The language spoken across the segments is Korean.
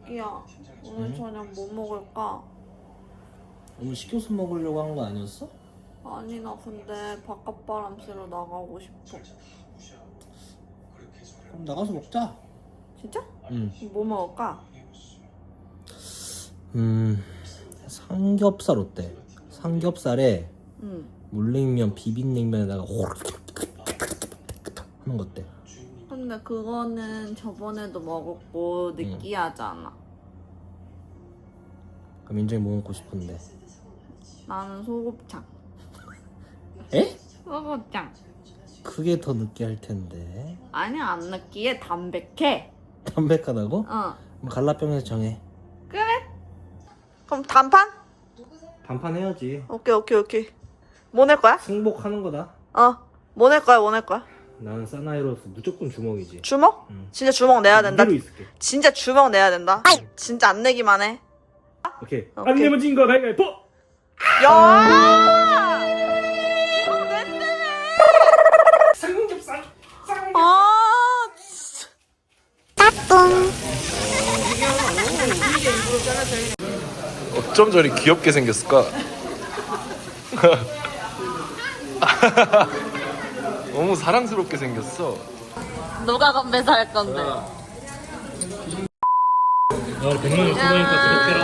자기야 오늘 저녁 뭐 먹을까? 오늘 시켜서 먹으려고 한 거 아니었어? 아니 나 근데 바깥 바람 쐬러 나가고 싶어 그럼 나가서 먹자. 진짜? 응. 뭐 먹을까? 음 삼겹살 어때? 삼겹살에 응 물냉면 비빔냉면에다가 호르 하는 거 어때? 근데 그거는 저번에도 먹었고 느끼하잖아 그럼 인정이 뭐 먹고 싶은데? 나는 소곱창 에? 소곱창 그게 더 느끼할 텐데. 아니 안 느끼해 담백해 담백하다고? 어 그럼 갈라병에서 정해. 그래 그럼 단판? 반판 해야지. 오케이 오케이 오케이 뭐 낼 거야? 승복하는 거다. 어 뭐 낼 거야 뭐 낼 거야? 나는 사나이로서 무조건 주먹이지. 주먹? 응. 진짜 주먹 내야 된다 이대로 있을게. 진짜 주먹 내야 된다 진짜 안 내기만 해 오케이. 오케이. 안 내면 진 거 가위가위보. 야! 주먹 낸다며! 삼겹살. 아, 진짜. 어쩜 저리 귀엽게 생겼을까? 너무 사랑스럽게 생겼어. 누가 건배사 할 건데? 야, 100만 원 쓰니까 그렇게라.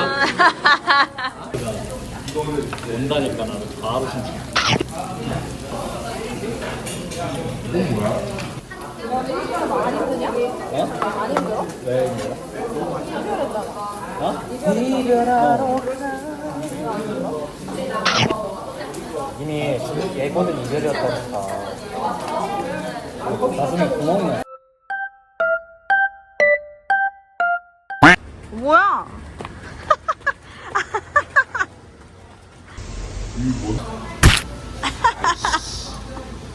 온다니까 나는 바로 신청. 이건 뭐야? 많이 힘드냐? 어? 많이 힘들어? 왜 힘들어? 어? 이별하러 이미 예고는 이별이었다니까. 뭐야?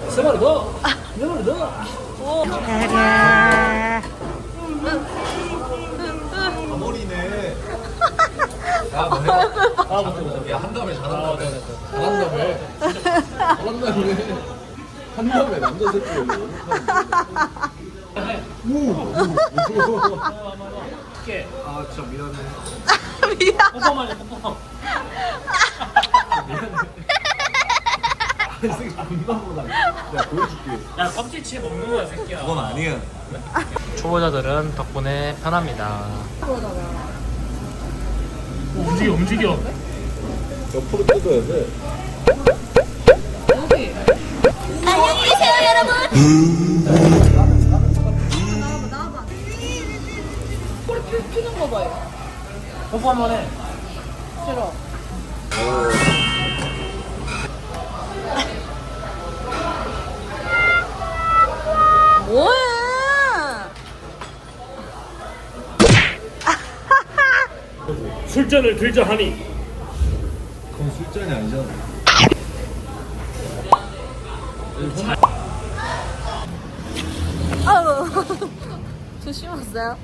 세 마리 더! 세 마리 더! 한 다음에 잘한다며. 잘한다며. 잘한다며. 한 다음에 남자 새끼 아 진짜 미안해. 미안. 뽀뽀만 해, 뽀뽀. 야 보여줄게. 야, 껍질째 먹는 거야, 새끼야. 그건 아니야. 초보자들은 덕분에 편합니다. 움직 술잔을 들자 하니. 그건 술잔이 아니잖아. 아우. 조심하세요.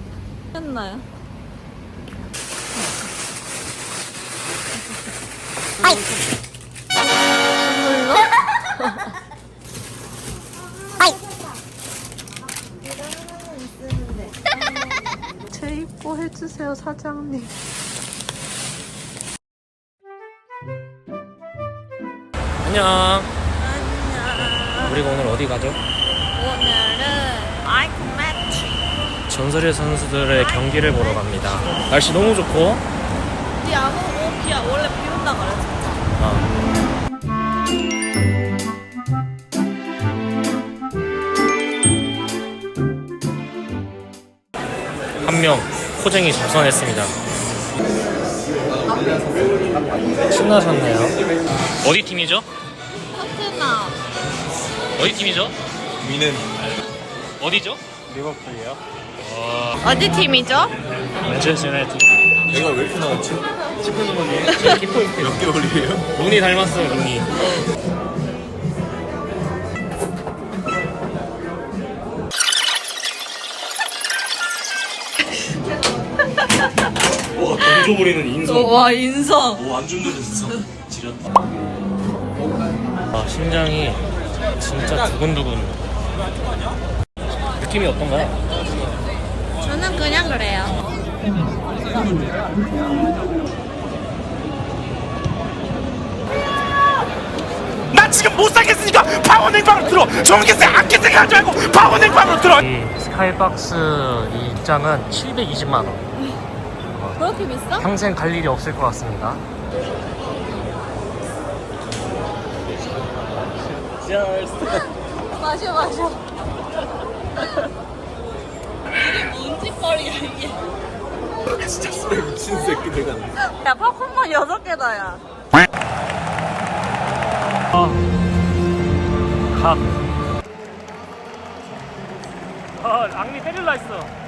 했나요? 물로? 제 입고 해주세요 사장님. 안녕. 안녕. 우리가 오늘 어디 가죠? 오늘은 아이콘 매치. 전설의 선수들의 경기를 보러 갑니다. 날씨 너무 좋고. 비 안 오고 비야 원래 비 온다 그랬어. 어. 한명 포쟁이 접선했습니다. 신나셨네요. 어디 팀이죠? 토트넘. 어디 팀이죠? 미는 어디죠? 리버풀이요. 어디 팀이죠? 맨체스터 유나이티드. 내가 왜 이렇게 나왔지? 키포인트. 몇 개월이에요? 눈이 닮았어요, 눈이. 와, 던져버리는 인성. 와 인성. 오안 준비됐어. 지렸다. 아, 심장이 진짜 두근두근. 느낌이 어떤가요? 나 지금 못 살겠으니까 파워냉방으로 들어 전기세 아껴 생각하지 말고 파워냉방으로 들어 이 스카이박스 이 입장은 720만 원. 그렇게 비싸? 평생 갈 일이 없을 것 같습니다. 마셔 마셔. 이게 뭔 짓거리야 이게. 진짜 술에 미친 새끼들 같네. 야 팝콘만 여섯 개다 야. 각. 아, 랑리 때릴라 했어.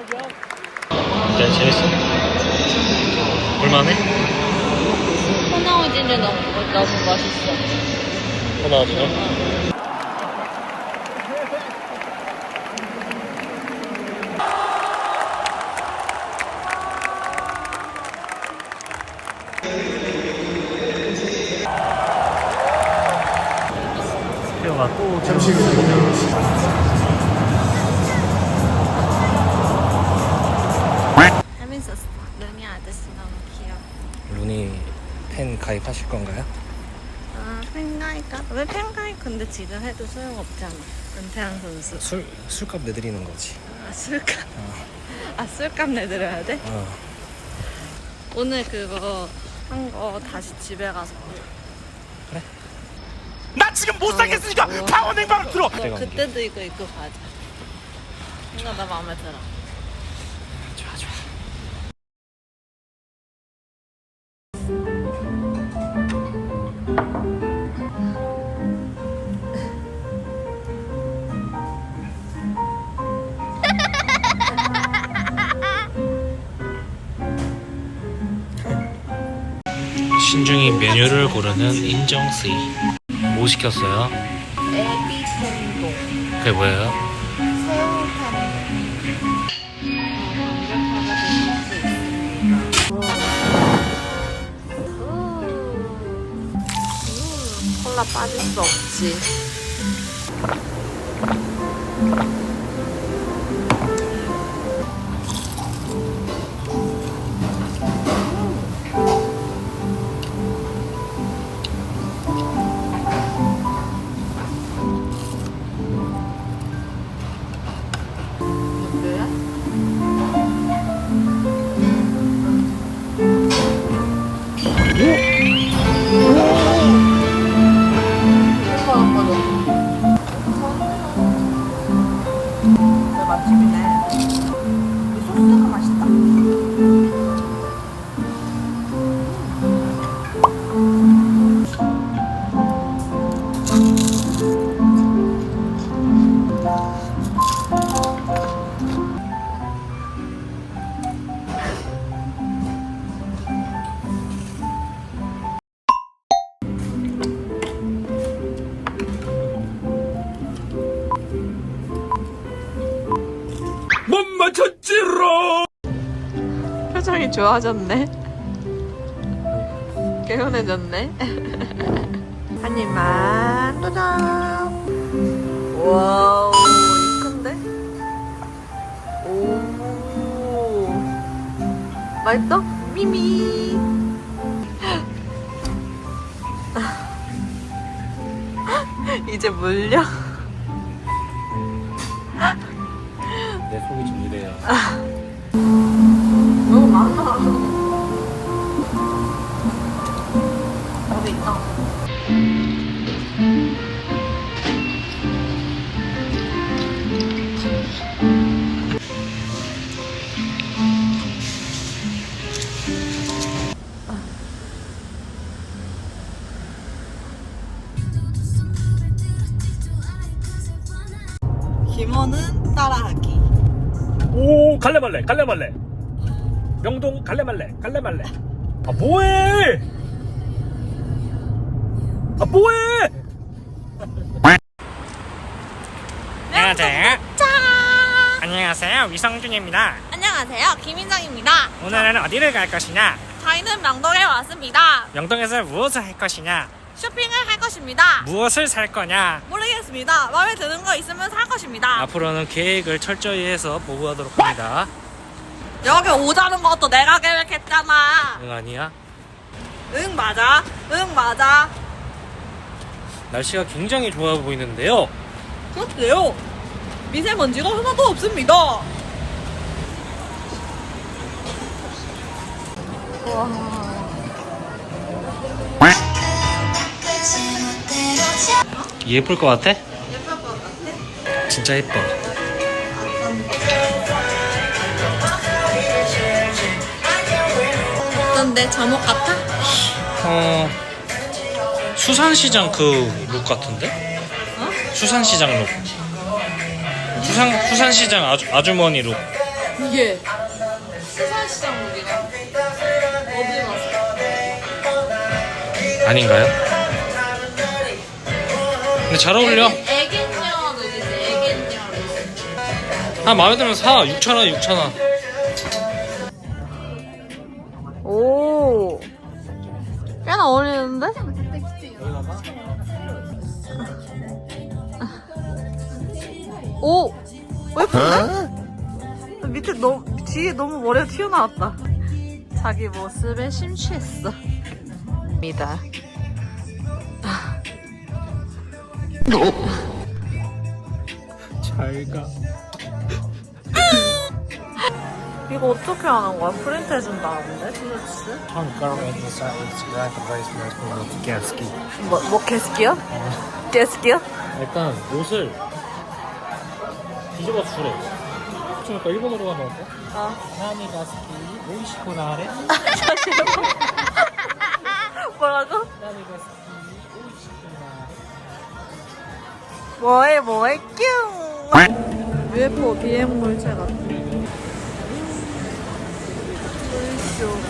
네, 재밌어. 얼마네? 호나우진이 너무 너무 맛있어. 주죠. 스페어가 또 잠시 재밌었어. 루니 아저씨 너무 귀여워. 루니 팬 가입하실 건가요? 아 팬가이까? 왜 팬가이? 근데 지금 해도 소용없잖아. 은퇴한 선수. 술 술값 내드리는 거지. 아 술값. 아 술값 내드려야 돼? 어. 오늘 그거 한 거 다시 집에 가서 나 지금 못 살겠으니까 파워 냉방으로 들어 너 그때도 이거 입고 가자. 이거 나 마음에 들어. 신중히 메뉴를 고르는 인정스이 뭐 시켰어요? 애기 텐동. 그게 뭐예요? 새우. 우. 우. 콜라 빠질 수 없지. 맞췄지롱 표정이 좋아졌네. 개운해졌네. 한 입만 도전. 와우, 이 큰데? 오, 맛있어? 미미. 이제 물려? 啊 갈래 말래 갈래 말래. 명동 갈래 말래 갈래 말래. 아 뭐해? 아 뭐해? 안녕하세요. 안녕하세요. 위성준입니다. 안녕하세요. 김인정입니다. 오늘은 어디를 갈 것이냐? 저희는 명동에 왔습니다. 명동에서 무엇을 할 것이냐 쇼핑을 할 것입니다. 무엇을 살 거냐 모르겠습니다. 마음에 드는 거 있으면 살 것입니다. 앞으로는 계획을 철저히 해서 보고하도록 합니다 여기 오자는 것도 내가 계획했잖아. 응 아니야 응 맞아. 응 맞아. 날씨가 굉장히 좋아 보이는데요 그렇대요. 미세먼지가 하나도 없습니다. 예쁠 것 같아? 예쁠 것 같아? 진짜 예뻐 어떤데? 저목 같아? 어 수산시장 그 룩 같은데? 어? 수산시장 룩. 수산 수산시장 아주 아주머니 룩. 이게 수산시장 무기가 어디 가서? 아닌가요? 잘 어울려. 애견녀. 아 마음에 들면 사. 6천 원, 6천 원. 오. 꽤나 어울리는데? 오! 예쁜데? 밑에 너무, 뒤에 너무 머리가 튀어나왔다. 자기 모습에 심취했어. 입니다. 잘 가. 이거 어떻게 하는 거야? 프린트 해준다는데? 티셔츠? 뭐, 뭐, 개스키요? 개스키요? 일단 옷을 뒤집어 주래. 그러니까 일본어로 가면 어때? 어. 나미가 스키 오이시코나레. 뭐라고? 나미가 스키. 뭐해 뭐해? 뀨! UFO 비행 물체 같아 물쇼.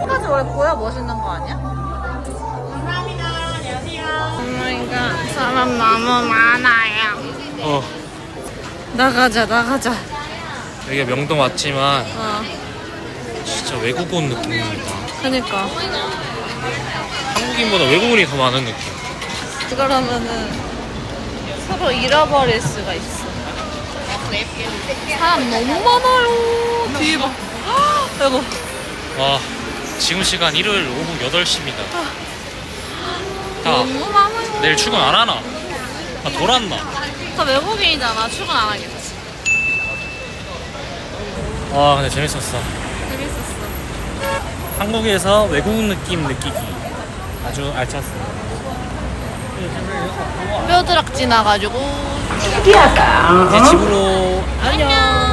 끝까지 원래 보야 멋있는 거 아니야? 감사합니다. 안녕하세요. 오마이갓. 사람 너무 많아요. 어. 나가자 나가자. 여기가 명동 왔지만 어. 진짜 외국 온 느낌입니다. 그니까 한국인보다 외국인이 더 많은 느낌. 그러면은 서로 잃어버릴 수가 있어. 사람 너무 많아요. 뒤에 봐. 아이고. 와 지금 시간 일요일 오후 8시입니다. 다 너무 많아요. 내일 출근 안 하나? 아 돌았나? 다 외국인이잖아. 출근 안 하겠지. 와 근데. 재밌었어. 한국에서 외국 느낌 느끼기 아주 알찼습니다. 뼈드락 지나가지고. 이제 집으로 안녕.